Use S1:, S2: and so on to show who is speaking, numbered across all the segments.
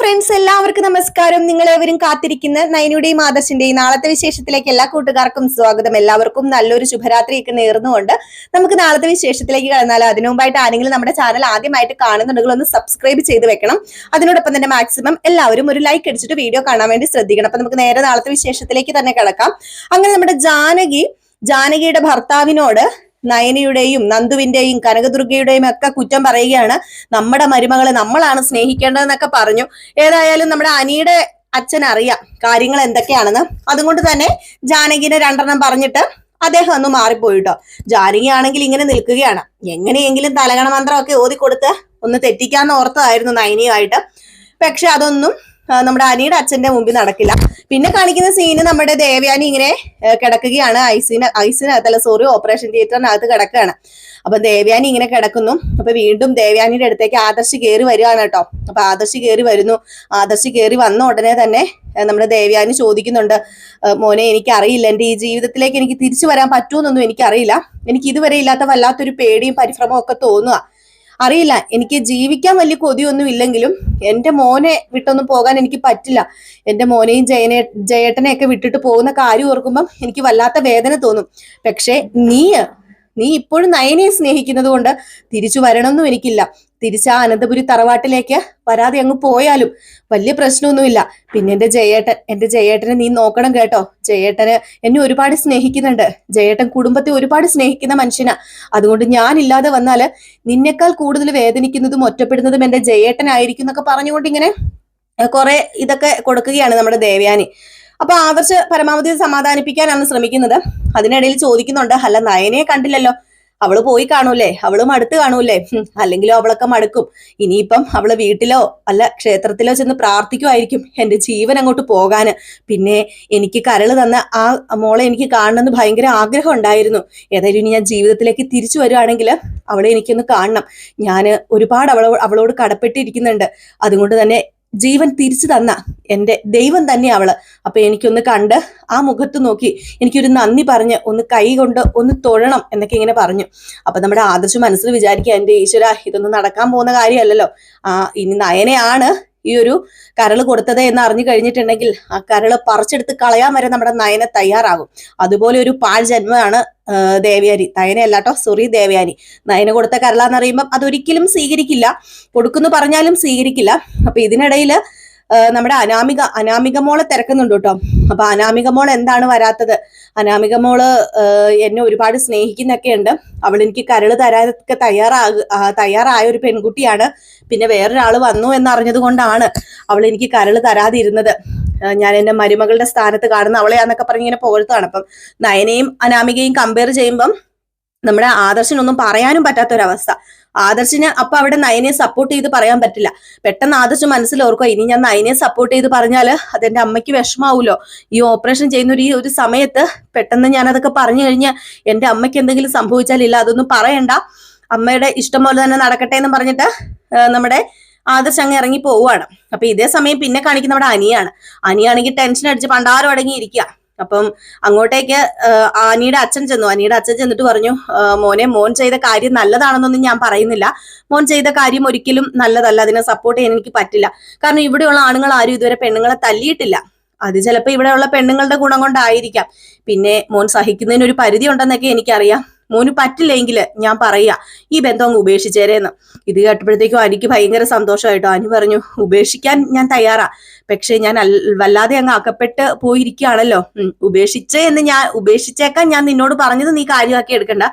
S1: Friends എല്ലാവർക്കും നമസ്കാരം. നിങ്ങൾ എവരും കാത്തിരിക്കുന്ന നയനുടെയും ആദർശിന്റെയും നാളത്തെ വിശേഷത്തിലേക്ക് എല്ലാ കൂട്ടുകാർക്കും സ്വാഗതം. എല്ലാവർക്കും നല്ലൊരു ശുഭരാത്രിയൊക്കെ നേർന്നുകൊണ്ട് നമുക്ക് നാളത്തെ വിശേഷത്തിലേക്ക് കടന്നാൽ അതിനു മുമ്പായിട്ട് ആരെങ്കിലും നമ്മുടെ ചാനൽ ആദ്യമായിട്ട് കാണുന്നുണ്ടെങ്കിൽ ഒന്ന് സബ്സ്ക്രൈബ് ചെയ്ത് വെക്കണം. അതിനോടൊപ്പം തന്നെ മാക്സിമം എല്ലാവരും ഒരു ലൈക്ക് അടിച്ചിട്ട് വീഡിയോ കാണാൻ വേണ്ടി ശ്രദ്ധിക്കണം. അപ്പൊ നമുക്ക് നേരെ നാളത്തെ വിശേഷത്തിലേക്ക് തന്നെ കിടക്കാം. അങ്ങനെ നമ്മുടെ ജാനകി ജാനകിയുടെ ഭർത്താവിനോട് നയനയുടെയും നന്ദുവിന്റെയും കനകദുർഗയുടെയും ഒക്കെ കുറ്റം പറയുകയാണ്. നമ്മുടെ മരുമകളെ നമ്മളാണ് സ്നേഹിക്കേണ്ടതെന്നൊക്കെ പറഞ്ഞു. ഏതായാലും നമ്മുടെ അനിയുടെ അച്ഛൻ അറിയാം കാര്യങ്ങൾ എന്തൊക്കെയാണെന്ന്. അതുകൊണ്ട് തന്നെ ജാനകിനെ രണ്ടെണ്ണം പറഞ്ഞിട്ട് അദ്ദേഹം ഒന്ന് മാറിപ്പോയിട്ടോ ജാനകി ആണെങ്കിൽ ഇങ്ങനെ നിൽക്കുകയാണ്. എങ്ങനെയെങ്കിലും തലകണ മന്ത്രമൊക്കെ ഓതി കൊടുത്ത് ഒന്ന് തെറ്റിക്കാന്ന് ഓർത്തതായിരുന്നു നയനിയുമായിട്ട്. പക്ഷെ അതൊന്നും നമ്മുടെ അനിയുടെ അച്ഛന്റെ മുമ്പിൽ നടക്കില്ല. പിന്നെ കാണിക്കുന്ന സീന് നമ്മുടെ ദേവയാനി ഇങ്ങനെ കിടക്കുകയാണ്. ഐസിന് ഐസിനകത്തല്ല സോറി ഓപ്പറേഷൻ തിയേറ്ററിനകത്ത് കിടക്കുകയാണ്. അപ്പൊ ദേവയാനി ഇങ്ങനെ കിടക്കുന്നു. അപ്പൊ വീണ്ടും ദേവയാനിയുടെ അടുത്തേക്ക് ആദർശ് കയറി വരികയാണ് കേട്ടോ. അപ്പൊ ആദർശ് കയറി വരുന്നു. ആദർശ് കയറി വന്ന ഉടനെ തന്നെ നമ്മുടെ ദേവയാനി ചോദിക്കുന്നുണ്ട് മോനെ എനിക്ക് അറിയില്ല എന്റെ ഈ ജീവിതത്തിലേക്ക് എനിക്ക് തിരിച്ചു വരാൻ പറ്റുമെന്നൊന്നും എനിക്കറിയില്ല. എനിക്ക് ഇതുവരെ ഇല്ലാത്ത വല്ലാത്തൊരു പേടിയും പരിഭ്രമവും ഒക്കെ തോന്നുക അറിയില്ല. എനിക്ക് ജീവിക്കാൻ വലിയ കൊതിയൊന്നും ഇല്ലെങ്കിലും എന്റെ മോനെ വിട്ടൊന്നും പോകാൻ എനിക്ക് പറ്റില്ല. എന്റെ മോനെയും ജയനെ ജയേട്ടനെയൊക്കെ വിട്ടിട്ട് പോകുന്ന കാര്യം ഓർക്കുമ്പം എനിക്ക് വല്ലാത്ത വേദന തോന്നും. പക്ഷേ നീ നീ ഇപ്പോഴും നയനെ സ്നേഹിക്കുന്നത് കൊണ്ട് തിരിച്ചു വരണമെന്നും എനിക്കില്ല. തിരിച്ച് ആ അനന്തപുരി തറവാട്ടിലേക്ക് വരാതെ അങ്ങ് പോയാലും വലിയ പ്രശ്നമൊന്നുമില്ല. പിന്നെ എന്റെ ജയേട്ടൻ എന്റെ ജയേട്ടനെ നീ നോക്കണം കേട്ടോ. ജയേട്ടന് എന്നെ ഒരുപാട് സ്നേഹിക്കുന്നുണ്ട്. ജയേട്ടൻ കുടുംബത്തെ ഒരുപാട് സ്നേഹിക്കുന്ന മനുഷ്യനാ. അതുകൊണ്ട് ഞാനില്ലാതെ വന്നാൽ നിന്നെക്കാൾ കൂടുതൽ വേദനിക്കുന്നതും ഒറ്റപ്പെടുന്നതും എന്റെ ജയേട്ടനായിരിക്കും എന്നൊക്കെ പറഞ്ഞുകൊണ്ട് ഇങ്ങനെ കുറെ ഇതൊക്കെ കൊടുക്കുകയാണ് നമ്മുടെ ദേവയാനി. അപ്പൊ ആദർശ് പരമാവധി സമാധാനിപ്പിക്കാനാണ് ശ്രമിക്കുന്നത്. അതിനിടയിൽ ചോദിക്കുന്നുണ്ട് അല്ല നയനെ കണ്ടില്ലല്ലോ? അവൾ പോയി കാണൂല്ലേ? അവൾ മടുത്ത് കാണൂല്ലേ? അല്ലെങ്കിലോ അവളൊക്കെ മടുക്കും. ഇനിയിപ്പം അവൾ വീട്ടിലോ അല്ല ക്ഷേത്രത്തിലോ ചെന്ന് പ്രാർത്ഥിക്കുമായിരിക്കും എന്റെ ജീവൻ അങ്ങോട്ട് പോകാന്. പിന്നെ എനിക്ക് കരൾ തന്ന ആ മോളെ എനിക്ക് കാണണമെന്ന് ഭയങ്കര ആഗ്രഹം ഉണ്ടായിരുന്നു. ഏതായാലും ഇനി ഞാൻ ജീവിതത്തിലേക്ക് തിരിച്ചു വരുവാണെങ്കിൽ അവളെ എനിക്കൊന്ന് കാണണം. ഞാൻ ഒരുപാട് അവളോ അവളോട് കടപ്പെട്ടിരിക്കുന്നുണ്ട്. അതുകൊണ്ട് തന്നെ ജീവൻ തിരിച്ചു തന്ന എന്റെ ദൈവം തന്നെ അവൾ. അപ്പൊ എനിക്കൊന്ന് കണ്ട് ആ മുഖത്ത് നോക്കി എനിക്കൊരു നന്ദി പറഞ്ഞ് ഒന്ന് കൈ കൊണ്ട് ഒന്ന് തൊഴണം എന്നൊക്കെ ഇങ്ങനെ പറഞ്ഞു. അപ്പൊ നമ്മുടെ ആദർശ് മനസ്സിൽ വിചാരിക്കുക എന്റെ ഈശ്വര ഇതൊന്നും നടക്കാൻ പോകുന്ന കാര്യമല്ലല്ലോ. ആ ഇനി നയനെയാണ് ഈ ഒരു കരൾ കൊടുത്തത് എന്ന് അറിഞ്ഞു കഴിഞ്ഞിട്ടുണ്ടെങ്കിൽ ആ കരൾ പറിച്ചെടുത്ത് കളയാൻ വരെ നമ്മുടെ നയനെ തയ്യാറാകും. അതുപോലെ ഒരു പാഴ് ജന്മമാണ് ദേവയാനി. നയനെ അല്ലാട്ടോ സോറി ദേവയാനി. നയന കൊടുത്ത കരളാന്ന് അറിയുമ്പം അതൊരിക്കലും സ്വീകരിക്കില്ല. കൊടുക്കുന്നു പറഞ്ഞാലും സ്വീകരിക്കില്ല. അപ്പൊ ഇതിനിടയിൽ നമ്മുടെ അനാമിക അനാമിക മോളെ തിരക്കുന്നുണ്ട് കേട്ടോ. അപ്പൊ അനാമിക മോൾ എന്താണ് വരാത്തത്? അനാമിക മോൾ എന്നെ ഒരുപാട് സ്നേഹിക്കുന്നൊക്കെ ഉണ്ട്. അവൾ എനിക്ക് കരൾ തരാനൊക്കെ തയ്യാറാക ആ, തയ്യാറായ ഒരു പെൺകുട്ടിയാണ്. പിന്നെ വേറൊരാൾ വന്നു എന്നറിഞ്ഞത് കൊണ്ടാണ് അവൾ എനിക്ക് കരൾ തരാതിരുന്നത്. ഞാൻ എന്റെ മരുമകളുടെ സ്ഥാനത്ത് കാണുന്ന അവളെയാന്നൊക്കെ പറഞ്ഞ് ഇങ്ങനെ പുകഴ്ത്താണ് അപ്പം നയനയും അനാമികയും കമ്പയർ ചെയ്യുമ്പം നമ്മുടെ ആദർശനൊന്നും പറയാനും പറ്റാത്തൊരവസ്ഥ. ആദർശിന് അപ്പൊ അവിടെ നയനെ സപ്പോർട്ട് ചെയ്ത് പറയാൻ പറ്റില്ല. പെട്ടെന്ന് ആദർശ് മനസ്സിലോർക്കുക ഇനി ഞാൻ നയനെ സപ്പോർട്ട് ചെയ്ത് പറഞ്ഞാൽ അതെന്റെ അമ്മയ്ക്ക് വിഷമാവൂലോ? ഈ ഓപ്പറേഷൻ ചെയ്യുന്ന ഒരു ഈ ഒരു സമയത്ത് പെട്ടെന്ന് ഞാൻ അതൊക്കെ പറഞ്ഞു കഴിഞ്ഞാൽ എന്റെ അമ്മയ്ക്ക് എന്തെങ്കിലും സംഭവിച്ചാലില്ല അതൊന്നും പറയണ്ട. അമ്മയുടെ ഇഷ്ടം പോലെ തന്നെ നടക്കട്ടെ എന്ന് പറഞ്ഞിട്ട് നമ്മുടെ ആദർശ് അങ്ങ് ഇറങ്ങി പോവുകയാണ്. അപ്പൊ ഇതേ സമയം പിന്നെ കാണിക്കുന്ന നമ്മുടെ അനിയാണ്. അനിയാണെങ്കിൽ ടെൻഷൻ അടിച്ച് പണ്ടാരം അടങ്ങിയിരിക്കുക. അപ്പം അങ്ങോട്ടേക്ക് ആനിയുടെ അച്ഛൻ ചെന്നു. അനിയുടെ അച്ഛൻ ചെന്നിട്ട് പറഞ്ഞു മോനെ മോൻ ചെയ്ത കാര്യം നല്ലതാണെന്നൊന്നും ഞാൻ പറയുന്നില്ല. മോൻ ചെയ്ത കാര്യം ഒരിക്കലും നല്ലതല്ല. അതിനെ സപ്പോർട്ട് ചെയ്യാൻ എനിക്ക് പറ്റില്ല. കാരണം ഇവിടെയുള്ള ആണുങ്ങൾ ആരും ഇതുവരെ പെണ്ണുങ്ങളെ തല്ലിയിട്ടില്ല. അത് ചിലപ്പോൾ ഇവിടെയുള്ള പെണ്ണുങ്ങളുടെ ഗുണം കൊണ്ടായിരിക്കാം. പിന്നെ മോൻ സഹിക്കുന്നതിന് ഒരു പരിധി ഉണ്ടെന്നൊക്കെ എനിക്കറിയാം. മോന് പറ്റില്ലെങ്കിൽ ഞാൻ പറയാ ഈ ബന്ധം അങ്ങ് ഉപേക്ഷിച്ചേരേന്ന്. ഇത് കേട്ടപ്പോഴത്തേക്കും അനിക്ക് ഭയങ്കര സന്തോഷമായിട്ടോ അനു പറഞ്ഞു ഉപേക്ഷിക്കാൻ ഞാൻ തയ്യാറാ. പക്ഷെ ഞാൻ വല്ലാതെ അങ്ങ് അകപ്പെട്ട് പോയിരിക്കുകയാണല്ലോ. ഉപേക്ഷിച്ചേ എന്ന് ഞാൻ ഉപേക്ഷിച്ചേക്കാൻ ഞാൻ നിന്നോട് പറഞ്ഞത് നീ കാര്യമാക്കി എടുക്കണ്ട.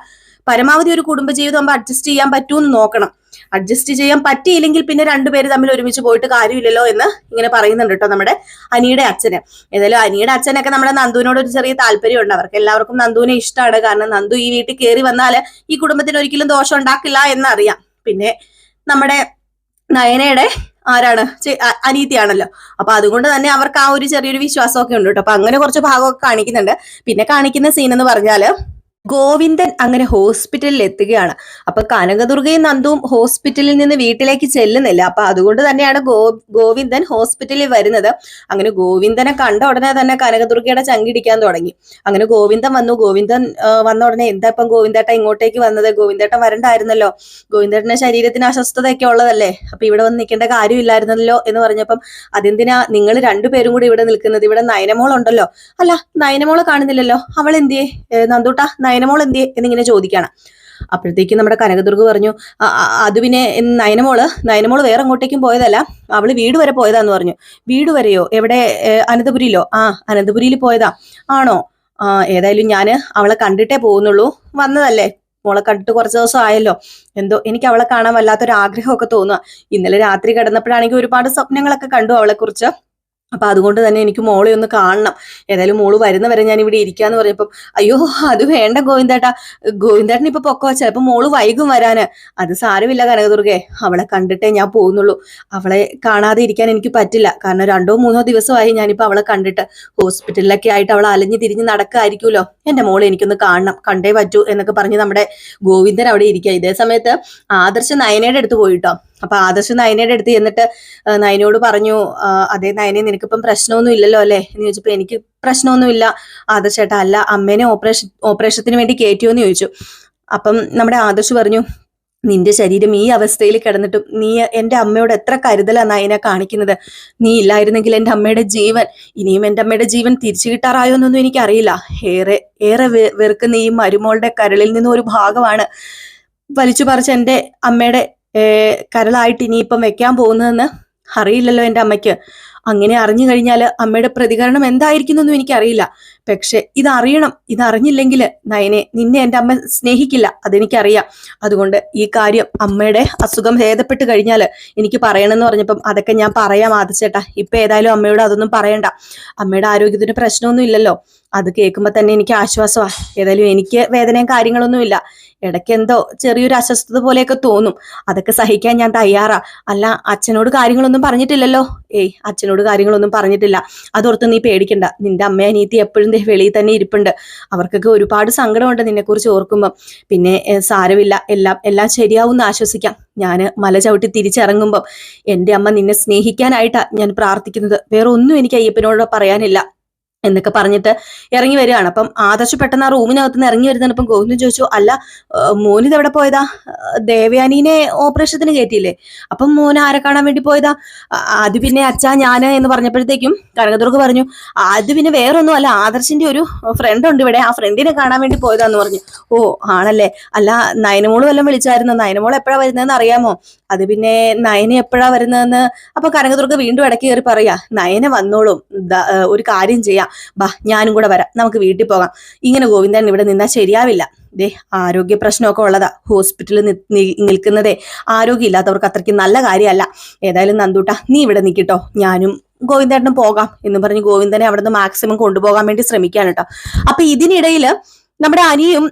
S1: പരമാവധി ഒരു കുടുംബജീവിതം ആകുമ്പോൾ അഡ്ജസ്റ്റ് ചെയ്യാൻ പറ്റുമെന്ന് നോക്കണം. അഡ്ജസ്റ്റ് ചെയ്യാൻ പറ്റിയില്ലെങ്കിൽ പിന്നെ രണ്ടുപേര് തമ്മിൽ ഒരുമിച്ച് പോയിട്ട് കാര്യമില്ലല്ലോ എന്ന് ഇങ്ങനെ പറയുന്നുണ്ട് കേട്ടോ നമ്മുടെ അനിയുടെ അച്ഛന്. ഏതായാലും അനിയുടെ അച്ഛനൊക്കെ നമ്മുടെ നന്ദുവിനോട് ഒരു ചെറിയ താല്പര്യമുണ്ട്. അവർക്ക് എല്ലാവർക്കും നന്ദുവിനെ ഇഷ്ടമാണ്. കാരണം നന്ദു ഈ വീട്ടിൽ കയറി വന്നാൽ ഈ കുടുംബത്തിന് ഒരിക്കലും ദോഷം ഉണ്ടാക്കില്ല എന്നറിയാം. പിന്നെ നമ്മുടെ നയനയുടെ ആരാണ്? അനീതിയാണല്ലോ. അപ്പൊ അതുകൊണ്ട് തന്നെ അവർക്ക് ആ ഒരു ചെറിയൊരു വിശ്വാസമൊക്കെ ഉണ്ട് കേട്ടോ. അപ്പൊ അങ്ങനെ കുറച്ച് ഭാഗമൊക്കെ കാണിക്കുന്നുണ്ട്. പിന്നെ കാണിക്കുന്ന സീൻ എന്ന് പറഞ്ഞാൽ ഗോവിന്ദൻ അങ്ങനെ ഹോസ്പിറ്റലിൽ എത്തുകയാണ്. അപ്പൊ കനകദുർഗയും നന്ദുവും ഹോസ്പിറ്റലിൽ നിന്ന് വീട്ടിലേക്ക് ചെല്ലുന്നില്ല. അപ്പൊ അതുകൊണ്ട് തന്നെയാണ് ഗോ ഗോവിന്ദൻ ഹോസ്പിറ്റലിൽ വരുന്നത്. അങ്ങനെ ഗോവിന്ദനെ കണ്ട ഉടനെ തന്നെ കനകദുർഗയുടെ ചങ്കിടിക്കാൻ തുടങ്ങി. അങ്ങനെ ഗോവിന്ദൻ വന്നു. ഗോവിന്ദൻ വന്ന ഉടനെ എന്താ ഇപ്പം ഗോവിന്ദേട്ട ഇങ്ങോട്ടേക്ക് വന്നത്? ഗോവിന്ദേട്ടൻ വരണ്ടായിരുന്നല്ലോ. ഗോവിന്ദേട്ടന്റെ ശരീരത്തിന് അസ്വസ്ഥതയൊക്കെ ഉള്ളതല്ലേ? അപ്പൊ ഇവിടെ വന്ന് നിൽക്കേണ്ട കാര്യമില്ലായിരുന്നല്ലോ എന്ന് പറഞ്ഞപ്പം അതെന്തിനാ നിങ്ങൾ രണ്ടുപേരും കൂടി ഇവിടെ നിൽക്കുന്നത്? ഇവിടെ നയനമോൾ ഉണ്ടല്ലോ അല്ല നയനമോളെ കാണുന്നില്ലല്ലോ. അവൾ എന്തിയേ നന്ദൂട്ട നയനമോൾ എന്ത് എന്നിങ്ങനെ ചോദിക്കുകയാണ് അപ്പോഴത്തേക്ക് നമ്മുടെ കനകദുർഗ് പറഞ്ഞു "ആ, ആ, അത് പിന്നെ നയനമോൾ നയനമോൾ വേറെ അങ്ങോട്ടേക്കും പോയതല്ല അവൾ വീട് വരെ പോയതാന്ന് പറഞ്ഞു. വീട് വരെയോ? എവിടെ? അനന്തപുരിയിലോ? ആ അനന്തപുരിയിൽ പോയതാ. ആണോ? ആ ഏതായാലും ഞാൻ അവളെ കണ്ടിട്ടേ പോകുന്നുള്ളൂ. വന്നതല്ലേ? മോളെ കണ്ടിട്ട് കുറച്ച് ദിവസം ആയല്ലോ. എന്തോ എനിക്ക് അവളെ കാണാൻ വല്ലാത്തൊരു ആഗ്രഹമൊക്കെ തോന്നുക ഇന്നലെ രാത്രി കിടന്നപ്പോഴാണെങ്കിൽ ഒരുപാട് സ്വപ്നങ്ങളൊക്കെ കണ്ടു അവളെ കുറിച്ച് അപ്പൊ അതുകൊണ്ട് തന്നെ എനിക്ക് മോളെ ഒന്ന് കാണണം. ഏതായാലും മോൾ വരുന്ന വരെ ഞാൻ ഇവിടെ ഇരിക്കാന്ന് പറഞ്ഞപ്പം അയ്യോ അത് വേണ്ട ഗോവിന്ദേട്ടാ. ഗോവിന്ദേട്ടൻ ഇപ്പൊ പൊക്കോ ചിലപ്പോ മോൾ വൈകും വരാന്. അത് സാരമില്ല കനകദുർഗെ അവളെ കണ്ടിട്ടേ ഞാൻ പോകുന്നുള്ളൂ. അവളെ കാണാതെ ഇരിക്കാൻ എനിക്ക് പറ്റില്ല. കാരണം രണ്ടോ മൂന്നോ ദിവസമായി ഞാനിപ്പോ അവളെ കണ്ടിട്ട് ഹോസ്പിറ്റലിലൊക്കെ ആയിട്ട് അവൾ അലഞ്ഞു തിരിഞ്ഞ് നടക്കായിരിക്കുമല്ലോ. എന്റെ മോളെ എനിക്കൊന്ന് കാണണം. കണ്ടേ പറ്റൂ എന്നൊക്കെ പറഞ്ഞ് നമ്മുടെ ഗോവിന്ദൻ അവിടെ ഇരിക്കുക ഇതേ സമയത്ത് ആദർശ നയനയുടെ അടുത്ത് പോയിട്ടോ. അപ്പൊ ആദർശ് നയനയുടെ അടുത്ത് ചെന്നിട്ട് നയനയോട് പറഞ്ഞു അതെ നയനെ നിനക്കിപ്പം പ്രശ്നമൊന്നും ഇല്ലല്ലോ അല്ലേ? എന്ന് ചോദിച്ചപ്പോ എനിക്ക് പ്രശ്നമൊന്നുമില്ല ആദർശ് ചേട്ടാ അല്ല അമ്മേനെ ഓപ്പറേഷൻ ഓപ്പറേഷത്തിന് വേണ്ടി കയറ്റിയോ എന്ന് ചോദിച്ചു. അപ്പം നമ്മുടെ ആദർശ് പറഞ്ഞു നിന്റെ ശരീരം ഈ അവസ്ഥയിൽ കിടന്നിട്ടും നീ എന്റെ അമ്മയോട് എത്ര കരുതലാ നയനെ കാണിക്കുന്നത്. നീ ഇല്ലായിരുന്നെങ്കിൽ എന്റെ അമ്മയുടെ ജീവൻ ഇനിയും എന്റെ അമ്മയുടെ ജീവൻ തിരിച്ചു കിട്ടാറായോ എന്നൊന്നും എനിക്കറിയില്ല. ഏറെ ഏറെ വെറുക്കുന്ന ഈ മരുമോളുടെ കരളിൽ നിന്നും ഒരു ഭാഗമാണ് വലിച്ചു പറിച്ച് എന്റെ അമ്മയുടെ കരളായിട്ട് ഇനിയിപ്പം വെക്കാൻ പോകുന്നതെന്ന് അറിയില്ലല്ലോ എന്റെ അമ്മയ്ക്ക്. അങ്ങനെ അറിഞ്ഞു കഴിഞ്ഞാൽ അമ്മയുടെ പ്രതികരണം എന്തായിരിക്കുന്നൊന്നും എനിക്കറിയില്ല. പക്ഷെ ഇതറിയണം. ഇതറിഞ്ഞില്ലെങ്കിൽ നയനെ നിന്നെ എന്റെ അമ്മ സ്നേഹിക്കില്ല. അതെനിക്കറിയാം. അതുകൊണ്ട് ഈ കാര്യം അമ്മയുടെ അസുഖം ഭേദപ്പെട്ട് കഴിഞ്ഞാൽ എനിക്ക് പറയണമെന്ന് പറഞ്ഞപ്പം അതൊക്കെ ഞാൻ പറയാം ആദിച്ചേട്ടാ. ഇപ്പം ഏതായാലും അമ്മയോട് അതൊന്നും പറയണ്ട. അമ്മയുടെ ആരോഗ്യത്തിന് പ്രശ്നമൊന്നും ഇല്ലല്ലോ. അത് കേൾക്കുമ്പോൾ തന്നെ എനിക്ക് ആശ്വാസമാണ് ഏതായാലും എനിക്ക് വേദനയും കാര്യങ്ങളൊന്നും ഇല്ല ഇടയ്ക്ക് എന്തോ ചെറിയൊരു അസ്വസ്ഥത പോലെയൊക്കെ തോന്നും. അതൊക്കെ സഹിക്കാൻ ഞാൻ തയ്യാറാ. അല്ല അച്ഛനോട് കാര്യങ്ങളൊന്നും പറഞ്ഞിട്ടില്ലല്ലോ? ഏയ് അച്ഛനോട് കാര്യങ്ങളൊന്നും പറഞ്ഞിട്ടില്ല. അതോർത്ത് നീ പേടിക്കണ്ട. നിന്റെ അമ്മ അനീത്തി എപ്പോഴും വെളിയിൽ തന്നെ ഇരിപ്പുണ്ട്. അവർക്കൊക്കെ ഒരുപാട് സങ്കടമുണ്ട് നിന്നെക്കുറിച്ച് ഓർക്കുമ്പം. പിന്നെ സാരമില്ല. എല്ലാം എല്ലാം ശരിയാവും ആശ്വസിക്കാം. ഞാൻ മല ചവിട്ടി തിരിച്ചിറങ്ങുമ്പം എന്റെ അമ്മ നിന്നെ സ്നേഹിക്കാനായിട്ടാണ് ഞാൻ പ്രാർത്ഥിക്കുന്നത്. വേറെ ഒന്നും എനിക്ക് അയ്യപ്പനോട് പറയാനില്ല. എന്നൊക്കെ പറഞ്ഞിട്ട് ഇറങ്ങി വരികയാണ്. അപ്പം ആദർശ് പെട്ടെന്ന് ആ റൂമിനകത്ത് നിന്ന് ഇറങ്ങി ഇപ്പം ഗോവിന്ദൻ ചോദിച്ചു അല്ല മോനിത് എവിടെ പോയതാ? ദേവയാനീനെ ഓപ്പറേഷത്തിന് കയറ്റിയില്ലേ? അപ്പം മോൻ ആരെ കാണാൻ വേണ്ടി പോയതാ? അത് പിന്നെ അച്ഛാ ഞാൻ എന്ന് പറഞ്ഞപ്പോഴത്തേക്കും കനകദുർഗ് പറഞ്ഞു അത് പിന്നെ വേറൊന്നും അല്ല ആദർശിന്റെ ഒരു ഫ്രണ്ട് ഉണ്ട് ഇവിടെ ആ ഫ്രണ്ടിനെ കാണാൻ വേണ്ടി പോയതാന്ന് പറഞ്ഞു. ഓ ആണല്ലേ? അല്ല നയനമോൾ വല്ലതും വിളിച്ചായിരുന്നു? നയനമോൾ എപ്പോഴാ വരുന്നതെന്ന് അറിയാമോ? അത് പിന്നെ നയന എപ്പോഴാ വരുന്നതെന്ന്? അപ്പൊ കനകദുർഗ് വീണ്ടും ഇടയ്ക്ക് കയറി പറയാ നയന വന്നോളും ഒരു കാര്യം ചെയ്യാം. ബാ ഞാനും കൂടെ വരാം. നമുക്ക് വീട്ടിൽ പോകാം. ഇങ്ങനെ ഗോവിന്ദൻ ഇവിടെ നിന്നാൽ ശരിയാവില്ല. ദേ ആരോഗ്യ പ്രശ്നമൊക്കെ ഉള്ളതാ. ഹോസ്പിറ്റലിൽ നിൽക്കുന്നതേ ആരോഗ്യം നിൽക്കുന്നതേ ആരോഗ്യമില്ലാത്തവർക്ക് അത്രയ്ക്ക് നല്ല കാര്യമല്ല. ഏതായാലും നന്ദൂട്ട നീ ഇവിടെ നിൽക്കിട്ടോ ഞാനും ഗോവിന്ദേട്ടനും പോകാം എന്ന് പറഞ്ഞ് ഗോവിന്ദനെ അവിടെ നിന്ന് മാക്സിമം കൊണ്ടുപോകാൻ വേണ്ടി ശ്രമിക്കാണ് കേട്ടോ. അപ്പൊ ഇതിനിടയിൽ നമ്മുടെ അനിയും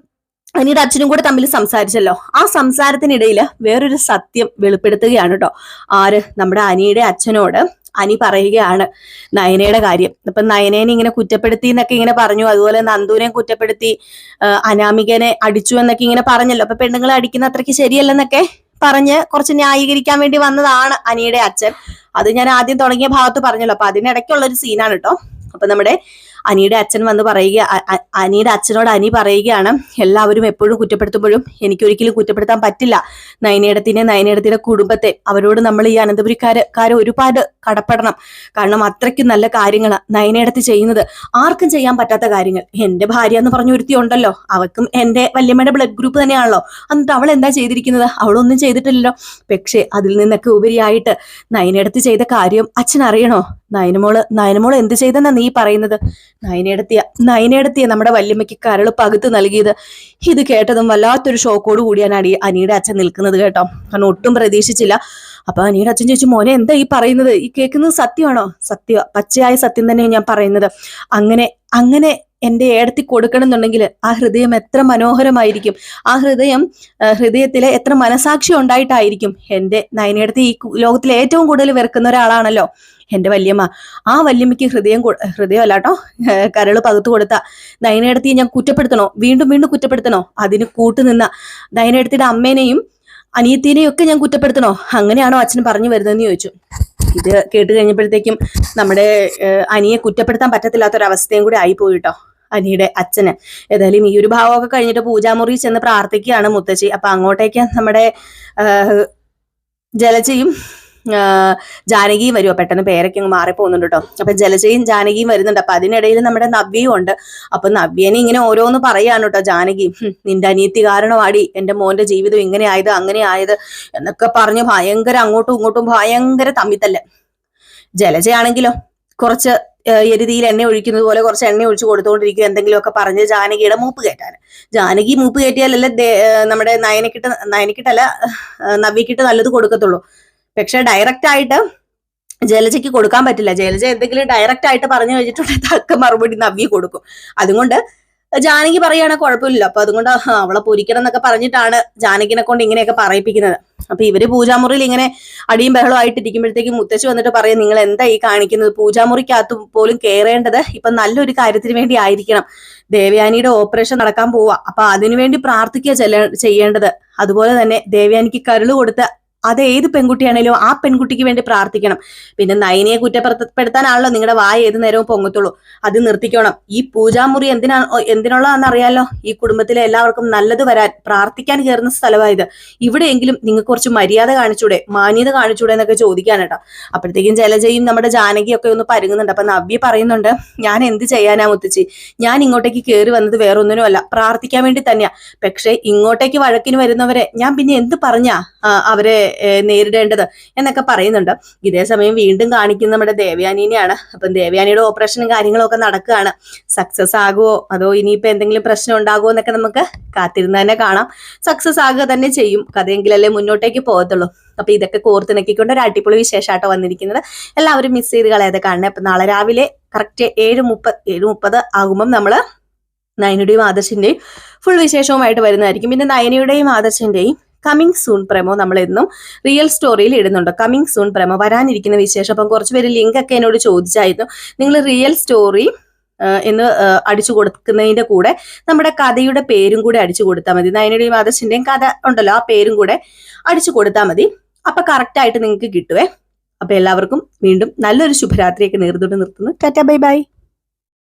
S1: അനിയുടെ അച്ഛനും കൂടെ തമ്മിൽ സംസാരിച്ചല്ലോ. ആ സംസാരത്തിനിടയിൽ വേറൊരു സത്യം വെളിപ്പെടുത്തുകയാണ് കേട്ടോ. ആര്? നമ്മുടെ അനിയുടെ അച്ഛനോട് അനി പറയുകയാണ് നയനയുടെ കാര്യം. അപ്പൊ നയനേനെ ഇങ്ങനെ കുറ്റപ്പെടുത്തി എന്നൊക്കെ ഇങ്ങനെ പറഞ്ഞു. അതുപോലെ നന്ദുവിനെ കുറ്റപ്പെടുത്തി അനാമികനെ അടിച്ചു എന്നൊക്കെ ഇങ്ങനെ പറഞ്ഞല്ലോ. അപ്പൊ പെണ്ണുങ്ങളെ അടിക്കുന്ന അത്രയ്ക്ക് ശരിയല്ലെന്നൊക്കെ പറഞ്ഞ് കുറച്ച് ന്യായീകരിക്കാൻ വേണ്ടി വന്നതാണ് അനിയുടെ അച്ഛൻ. അത് ഞാൻ ആദ്യം തുടങ്ങിയ ഭാഗത്ത് പറഞ്ഞല്ലോ. അപ്പൊ അതിനിടയ്ക്കുള്ള ഒരു സീനാണ് കേട്ടോ അപ്പൊ നമ്മുടെ അനിയുടെ അച്ഛൻ വന്ന് പറയുക അനിയുടെ അച്ഛനോട് അനി പറയുകയാണ് എല്ലാവരും എപ്പോഴും കുറ്റപ്പെടുത്തുമ്പോഴും എനിക്കൊരിക്കലും കുറ്റപ്പെടുത്താൻ പറ്റില്ല. നയനേടത്തിനെ നയനേടത്തിന്റെ കുടുംബത്തെ അവരോട് നമ്മൾ ഈ അനന്തപുരിക്കാരക്കാരെ ഒരുപാട് കടപ്പെടണം. കാരണം അത്രയ്ക്കും നല്ല കാര്യങ്ങൾ നയനേടത്ത് ചെയ്യുന്നത്. ആർക്കും ചെയ്യാൻ പറ്റാത്ത കാര്യങ്ങൾ. എന്റെ ഭാര്യ എന്ന് പറഞ്ഞ ഒരുത്തി ഉണ്ടല്ലോ. അവൾക്കും എന്റെ വല്യമ്മയുടെ ബ്ലഡ് ഗ്രൂപ്പ് തന്നെയാണല്ലോ. എന്നിട്ട് അവൾ എന്താ ചെയ്തിരിക്കുന്നത്? അവളൊന്നും ചെയ്തിട്ടില്ലല്ലോ. പക്ഷേ അതിൽ നിന്നൊക്കെ ഉപരിയായിട്ട് നയനേടത്ത് ചെയ്ത കാര്യം അച്ഛൻ അറിയണോ നയനമോൾ നയനമോൾ എന്ത് ചെയ്തെന്നാ നീ പറയുന്നത്? നയനേടത്തിയ നയനേടത്തിയ നമ്മുടെ വല്യമ്മയ്ക്ക് കരൾ പകുത്ത് നൽകിയത്. ഇത് കേട്ടതും വല്ലാത്തൊരു ഷോക്കോട് കൂടിയാണ് അടി അനിയുടെ അച്ഛൻ നിൽക്കുന്നത് കേട്ടോ. കാരണം ഒട്ടും പ്രതീക്ഷിച്ചില്ല. അപ്പൊ അനിയുടെ അച്ഛൻ ചോദിച്ചു മോനെ എന്താ ഈ പറയുന്നത്? ഈ കേൾക്കുന്നത് സത്യമാണോ? സത്യ പച്ചയായ സത്യം തന്നെയാണ് ഞാൻ പറയുന്നത്. അങ്ങനെ അങ്ങനെ എന്റെ ഏടത്തി കൊടുക്കണം എന്നുണ്ടെങ്കിൽ ആ ഹൃദയം എത്ര മനോഹരമായിരിക്കും. ആ ഹൃദയം ഹൃദയത്തിലെ എത്ര മനസാക്ഷി ഉണ്ടായിട്ടായിരിക്കും. എന്റെ നയനേടത്തി ഈ ലോകത്തിലെ ഏറ്റവും കൂടുതൽ വെറുക്കുന്ന ഒരാളാണല്ലോ എന്റെ വല്യമ്മ. ആ വല്യമ്മയ്ക്ക് ഹൃദയം ഹൃദയം അല്ലാട്ടോ കരൾ പകുത്തു കൊടുത്ത നയനേടത്തിയെ ഞാൻ കുറ്റപ്പെടുത്തണോ? വീണ്ടും വീണ്ടും കുറ്റപ്പെടുത്തണോ? അതിന് കൂട്ടുനിന്ന നയനേടത്തിയുടെ അമ്മേനെയും അനിയത്തിനെയും ഒക്കെ ഞാൻ കുറ്റപ്പെടുത്തണോ? അങ്ങനെയാണോ അച്ഛൻ പറഞ്ഞു വരുന്നതെന്ന് ചോദിച്ചു. ഇത് കേട്ട് കഴിഞ്ഞപ്പോഴത്തേക്കും നമ്മുടെ അനിയെ കുറ്റപ്പെടുത്താൻ പറ്റത്തില്ലാത്തൊരവസ്ഥയും കൂടി ആയിപ്പോയി കേട്ടോ. അനിയുടെ അച്ഛന്. ഏതായാലും ഈ ഒരു ഭാവമൊക്കെ കഴിഞ്ഞിട്ട് പൂജാമുറി ചെന്ന് പ്രാർത്ഥിക്കുകയാണ് മുത്തശ്ശി. അപ്പൊ അങ്ങോട്ടേക്ക് നമ്മുടെ ജലജയും ജാനകിയും വരുമോ പെട്ടെന്ന് പേരൊക്കെ അങ്ങ് മാറിപ്പോകുന്നുണ്ട് കേട്ടോ അപ്പൊ ജലജയും ജാനകിയും വരുന്നുണ്ട്. അപ്പൊ അതിനിടയിൽ നമ്മുടെ നവ്യയും ഉണ്ട്. അപ്പൊ നവ്യനെ ഇങ്ങനെ ഓരോന്ന് പറയാണ് കേട്ടോ ജാനകി. "ഹും, നിന്റെ അനിയത്തി കാരണമാടി. എന്റെ മോന്റെ ജീവിതം ഇങ്ങനെ ആയത് അങ്ങനെ ആയത് എന്നൊക്കെ പറഞ്ഞ് ഭയങ്കര അങ്ങോട്ടും ഇങ്ങോട്ടും ഭയങ്കര തമ്മിത്തല്ലേ. ജലജയാണെങ്കിലോ കുറച്ച് എരുതിയിൽ എണ്ണ ഒഴിക്കുന്നത് പോലെ കുറച്ച് എണ്ണ ഒഴിച്ച് കൊടുത്തുകൊണ്ടിരിക്കും എന്തെങ്കിലുമൊക്കെ പറഞ്ഞ് ജാനകിയുടെ മൂപ്പ് കയറ്റാൻ. ജാനകി മൂപ്പ് കയറ്റിയാലല്ലേ നമ്മുടെ നയനക്കിട്ട് നയനക്കിട്ടല്ല നവ്യക്കിട്ട് നല്ലത് കൊടുക്കത്തുള്ളൂ. പക്ഷെ ഡയറക്റ്റ് ആയിട്ട് ജലജയ്ക്ക് കൊടുക്കാൻ പറ്റില്ല. ജലജ എന്തെങ്കിലും ഡയറക്റ്റ് ആയിട്ട് പറഞ്ഞു കഴിഞ്ഞിട്ടുണ്ടെങ്കിൽ തക്ക മറുപടി നവ്യ കൊടുക്കും. അതുകൊണ്ട് ജാനകി പറയുകയാണെങ്കിൽ കുഴപ്പമില്ല അപ്പൊ അതുകൊണ്ട് അവളെ പൊരിക്കണം എന്നൊക്കെ പറഞ്ഞിട്ടാണ് ജാനകിനെ കൊണ്ട് ഇങ്ങനെയൊക്കെ പറയിപ്പിക്കുന്നത്. അപ്പൊ ഇവർ പൂജാമുറിയിൽ ഇങ്ങനെ അടിയും ബഹളവും ആയിട്ട് ഇരിക്കുമ്പോഴത്തേക്കും മുത്തശ്ശി വന്നിട്ട് പറയും നിങ്ങൾ എന്താ ഈ കാണിക്കുന്നത്? പൂജാമുറിക്കകത്ത് പോലും കയറേണ്ടത് ഇപ്പൊ നല്ലൊരു കാര്യത്തിന് വേണ്ടി ആയിരിക്കണം. ദേവയാനിയുടെ ഓപ്പറേഷൻ നടക്കാൻ പോവാ. അപ്പൊ അതിനുവേണ്ടി പ്രാർത്ഥിക്കുക ചെയ്യേണ്ടത്. അതുപോലെ തന്നെ ദേവയാനിക്ക് കരുൾ കൊടുത്ത അത് ഏത് പെൺകുട്ടിയാണേലും ആ പെൺകുട്ടിക്ക് വേണ്ടി പ്രാർത്ഥിക്കണം. പിന്നെ നയനിയെ കുറ്റപ്പെടുത്താനാണല്ലോ നിങ്ങളുടെ വായ ഏത് നേരവും പൊങ്ങത്തുള്ളൂ. അത് നിർത്തിക്കണം. ഈ പൂജാമുറി എന്തിനാ എന്തിനുള്ളതാണെന്ന് അറിയാലോ ഈ കുടുംബത്തിലെ എല്ലാവർക്കും നല്ലത് വരാൻ പ്രാർത്ഥിക്കാൻ കയറുന്ന സ്ഥലമായത്. ഇവിടെയെങ്കിലും നിങ്ങൾക്ക് കുറച്ച് മര്യാദ കാണിച്ചൂടെ മാന്യത കാണിച്ചൂടെ എന്നൊക്കെ ചോദിക്കാൻ കേട്ടോ. അപ്പോഴത്തേക്കും ജലജയും നമ്മുടെ ജാനകിയൊക്കെ ഒന്ന് പരുങ്ങുന്നുണ്ട്. അപ്പൊ നവ്യ പറയുന്നുണ്ട് ഞാൻ എന്ത് ചെയ്യാനാ മുത്തച്ചി? ഞാൻ ഇങ്ങോട്ടേക്ക് കയറി വന്നത് വേറൊന്നിനും അല്ല പ്രാർത്ഥിക്കാൻ വേണ്ടി തന്നെയാ. പക്ഷെ ഇങ്ങോട്ടേക്ക് വഴക്കിന് വരുന്നവരെ ഞാൻ പിന്നെ എന്ത് പറഞ്ഞാ അവരെ നേരിടേണ്ടത് എന്നൊക്കെ പറയുന്നുണ്ട്. ഇതേ സമയം വീണ്ടും കാണിക്കുന്ന നമ്മുടെ ദേവയാനിനെയാണ്. അപ്പം ദേവയാനിയുടെ ഓപ്പറേഷനും കാര്യങ്ങളൊക്കെ നടക്കുകയാണ്. സക്സസ് ആകുമോ അതോ ഇനിയിപ്പോ എന്തെങ്കിലും പ്രശ്നം ഉണ്ടാകുമോ എന്നൊക്കെ നമുക്ക് കാത്തിരുന്ന് തന്നെ കാണാം. സക്സസ് ആകുക തന്നെ ചെയ്യും. കഥയെങ്കിലല്ലേ മുന്നോട്ടേക്ക് പോകത്തുള്ളൂ. അപ്പൊ ഇതൊക്കെ കോർത്തിണക്കിക്കൊണ്ട് ഒരു അടിപൊളി വിശേഷമായിട്ട് വന്നിരിക്കുന്നത്. എല്ലാവരും മിസ് ചെയ്ത് കളയാതെ കാണണേ. അപ്പൊ നാളെ രാവിലെ കറക്റ്റ് ഏഴ് മുപ്പത് ഏഴ് മുപ്പത് ആകുമ്പം നമ്മൾ നയനയുടെയും ആദർശിന്റെയും ഫുൾ വിശേഷവുമായിട്ട് വരുന്നതായിരിക്കും. പിന്നെ നയനയുടെയും ആദർശിന്റെയും കമ്മിങ് സൂൺ പ്രമോ നമ്മൾ എന്നും റിയൽ സ്റ്റോറിയിൽ ഇടുന്നുണ്ട്. Coming soon promo. വരാനിരിക്കുന്ന വിശേഷം. അപ്പം കുറച്ച് പേര് ലിങ്ക് ഒക്കെ എന്നോട് ചോദിച്ചായിരുന്നു. നിങ്ങൾ റിയൽ സ്റ്റോറി എന്ന് അടിച്ചു കൊടുക്കുന്നതിന്റെ കൂടെ നമ്മുടെ കഥയുടെ പേരും കൂടെ അടിച്ചു കൊടുത്താൽ മതി. നയനയുടെയും ആദർശിന്റെയും കഥ ഉണ്ടല്ലോ ആ പേരും കൂടെ അടിച്ചു കൊടുത്താൽ മതി. അപ്പൊ കറക്റ്റ് ആയിട്ട് നിങ്ങൾക്ക് കിട്ടുവേ. അപ്പൊ എല്ലാവർക്കും വീണ്ടും നല്ലൊരു ശുഭരാത്രിയൊക്കെ നേർന്നുകൊണ്ട് നിർത്തുന്നു. Tata bye bye.